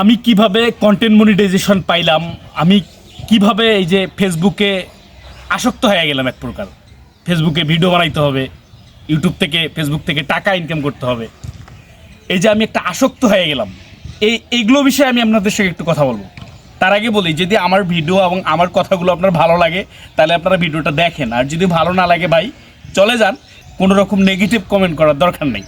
আমি কীভাবে content monetization পাইলাম? আমি কীভাবে এই যে ফেসবুকে আসক্ত হয়ে গেলাম এক প্রকার? ফেসবুকে ভিডিও বানাইতে হবে ইউটিউব থেকে ফেসবুক থেকে টাকা ইনকাম করতে হবে। এই যে আমি একটা আসক্ত হয়ে গেলাম, এই, এইগুলো বিষয়ে আমি আপনাদের সঙ্গে একটু কথা বলব। তার আগে বলি, যদি আমার ভিডিও এবং আমার কথাগুলো আপনার ভালো লাগে, তাহলে আপনারা ভিডিওটা দেখেন। আর যদি ভালো না লাগে ভাই, চলে যান। কোনো রকম নেগেটিভ কমেন্ট করার দরকার নেই।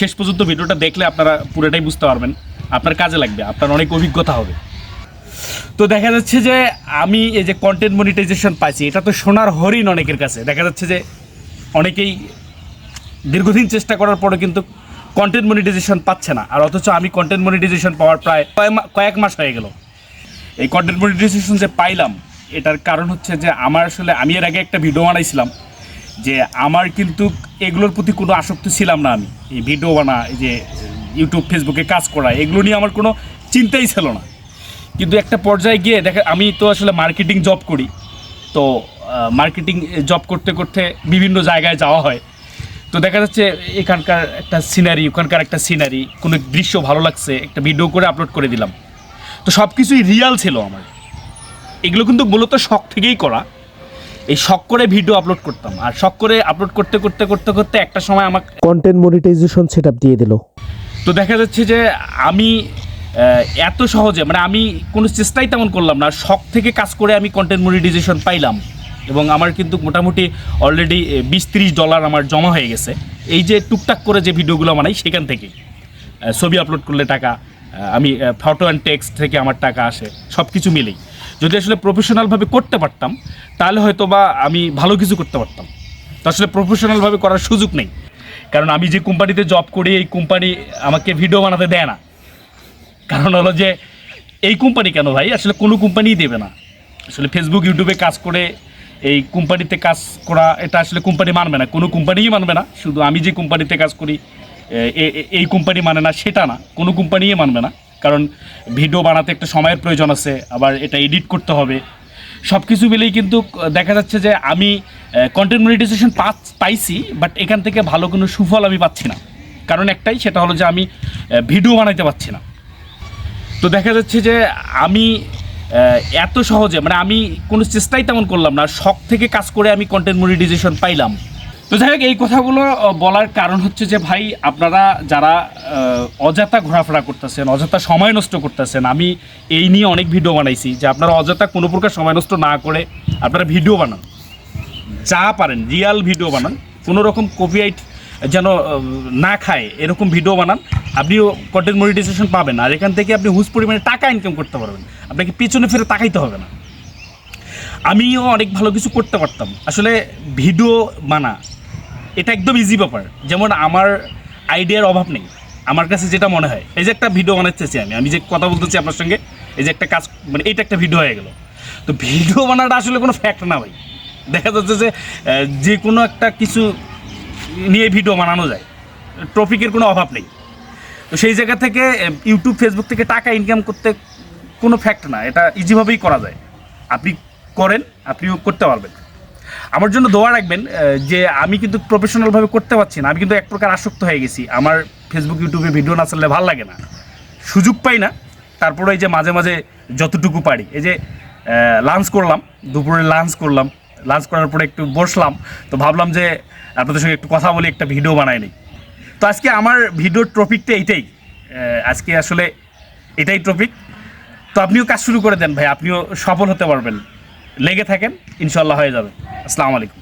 শেষ পর্যন্ত ভিডিওটা দেখলে আপনারা পুরোটাই বুঝতে পারবেন। আপনার কাজে লাগবে, আপনার অনেক অভিজ্ঞতা হবে। তো দেখা যাচ্ছে যে আমি এই যে কন্টেন্ট মনিটাইজেশন পাইছি, এটা তো সোনার হরিণ অনেকের কাছে। দেখা যাচ্ছে যে অনেকেই দীর্ঘদিন চেষ্টা করার পরে কিন্তু কন্টেন্ট মনিটাইজেশন পাচ্ছে না। আর অথচ আমি কন্টেন্ট মনিটাইজেশন পাওয়ার প্রায় কয়েক মাস হয়ে গেল। এই কন্টেন্ট মনিটাইজেশন যে পাইলাম, এটার কারণ হচ্ছে যে আমার আসলে, আমি এর আগে একটা ভিডিও বানাইছিলাম যে আমার কিন্তু এগুলোর প্রতি কোনো আসক্তি ছিলাম না আমি। এই ভিডিও বানা, এই যে ইউটিউব, ফেসবুকে কাজ করা, এগুলো নিয়ে আমার কোনো চিন্তাই ছিল না। কিন্তু একটা পর্যায়ে গিয়ে দেখা, আমি তো আসলে মার্কেটিং জব করি। তো মার্কেটিং জব করতে করতে বিভিন্ন জায়গায় যাওয়া হয়। তো দেখা যাচ্ছে এখানকার একটা সিনারি ওখানকার একটা সিনারি কোনো দৃশ্য ভালো লাগছে, একটা ভিডিও করে আপলোড করে দিলাম। তো সব কিছুই রিয়াল ছিল আমার। এগুলো কিন্তু মূলত শখ থেকেই করা। এই শখ করে ভিডিও আপলোড করতাম। আর শখ করে আপলোড করতে করতে করতে করতে একটা সময় আমাকে কন্টেন্ট মনিটাইজেশন সেটআপ দিয়ে দিল। তো দেখা যাচ্ছে যে আমি এত সহজে মানে আমি কোনো চেষ্টাই তেমন করলাম না, শখ থেকে কাজ করে আমি কন্টেন্ট মনিটাইজেশন পাইলাম এবং আমার কিন্তু মোটামুটি অলরেডি বিশ তিরিশ ডলার আমার জমা হয়ে গেছে। এই যে টুকটাক করে যে ভিডিওগুলো বানাই সেখান থেকে ছবি আপলোড করলে টাকা আমি ফটো অ্যান্ড টেক্সট থেকে আমার টাকা আসে সব কিছু মিলেই। যদি আসলে প্রফেশনালভাবে করতে পারতাম, তাহলে হয়তো বা আমি ভালো কিছু করতে পারতাম। তো আসলে প্রফেশনালভাবে করার সুযোগ নেই। কারণ আমি যে কোম্পানিতে জব করি, এই কোম্পানি আমাকে ভিডিও বানাতে দেয় না। কারণ হলো যে, এই কোম্পানি কেন ভাই? আসলে কোনো কোম্পানিই দেবে না। আসলে ফেসবুক ইউটিউবে কাজ করে, এই কোম্পানিতে কাজ করা, এটা আসলে কোম্পানি মানবে না। কোনো কোম্পানিই মানবে না। শুধু আমি যে কোম্পানিতে কাজ করি এই কোম্পানি মানে না, সেটা না। কোনো কোম্পানিই মানবে না। কারণ ভিডিও বানাতে একটা সময়ের প্রয়োজন আছে, আবার এটা এডিট করতে হবে। সব কিছু মিলেই কিন্তু, দেখা যাচ্ছে যে আমি কন্টেন্ট মনিটাইজেশন পাইছি বাট এখান থেকে ভালো কোনো সুফল আমি পাচ্ছি না। কারণ একটাই, সেটা হলো যে আমি ভিডিও বানাইতে পারছি না। তো দেখা যাচ্ছে যে আমি এত সহজে মানে আমি কোনো চেষ্টাই তেমন করলাম না, শখ থেকে কাজ করে আমি কন্টেন্ট মনিটাইজেশন পাইলাম। তো যাই হোক, এই কথাগুলো বলার কারণ হচ্ছে যে ভাই, আপনারা যারা অযথা ঘোরাফেরা করতেছেন, অযথা সময় নষ্ট করতেছেন, আমি এই নিয়ে অনেক ভিডিও বানাইছি, যে আপনারা অযথা কোনো প্রকার সময় নষ্ট না করে আপনারা ভিডিও বানান। যা পারেন রিয়াল ভিডিও বানান। কোনো রকম কপিরাইট যেন না খায়, এরকম ভিডিও বানান। আপনিও কন্টেন্ট মনিটাইজেশন পাবেন, আর এখান থেকে আপনি হুজ পরিমাণে টাকা ইনকাম করতে পারবেন। আপনাকে পেছনে ফিরে তাকাইতে হবে না। আমিও অনেক ভালো কিছু করতে পারতাম। আসলে ভিডিও বানা, এটা একদম ইজি ব্যাপার। যেমন আমার আইডিয়ার অভাব নেই। আমার কাছে যেটা মনে হয়, এই যে একটা ভিডিও বানাচ্ছি আমি আমি যে কথা বলতেছি আপনার সঙ্গে, এই যে একটা কাজ মানে এইটা একটা ভিডিও হয়ে গেল। তো ভিডিও বানাটা আসলে কোনো ফ্যাক্ট না ভাই। দেখা যাচ্ছে যে যে কোনো একটা কিছু নিয়ে ভিডিও বানানো যায়। টপিকের কোনো অভাব নেই। তো সেই জায়গা থেকে ইউটিউব ফেসবুক থেকে টাকা ইনকাম করতে কোনো ফ্যাক্ট না, এটা ইজিভাবেই করা যায়। আপনি করেন, আপনিও করতে পারবেন। আমার জন্য দোয়া রাখবেন যে আমি কিন্তু প্রফেশনালভাবে করতে পারছি না, আমি কিন্তু এক প্রকার আসক্ত হয়ে গেছি। আমার ফেসবুক ইউটিউবে ভিডিও না চাললে ভালো লাগে না। সুযোগ পাই না, তারপরে এই যে মাঝে মাঝে যতটুকু পারি। এই যে লাঞ্চ করলাম, দুপুরে লাঞ্চ করলাম লাঞ্চ করার পরে একটু বসলাম, তো ভাবলাম যে আপনাদের সঙ্গে একটু কথা বলি, একটা ভিডিও বানাই নিই। তো আজকে আমার ভিডিওর টপিকটা এইটাই। আজকে আসলে এটাই টপিক তো আপনিও কাজ শুরু করে দেন ভাই, আপনিও সফল হতে পারবেন। লেগে থাকেন ইনশাল্লাহ হয়ে যাবে। আসসালামু আলাইকুম।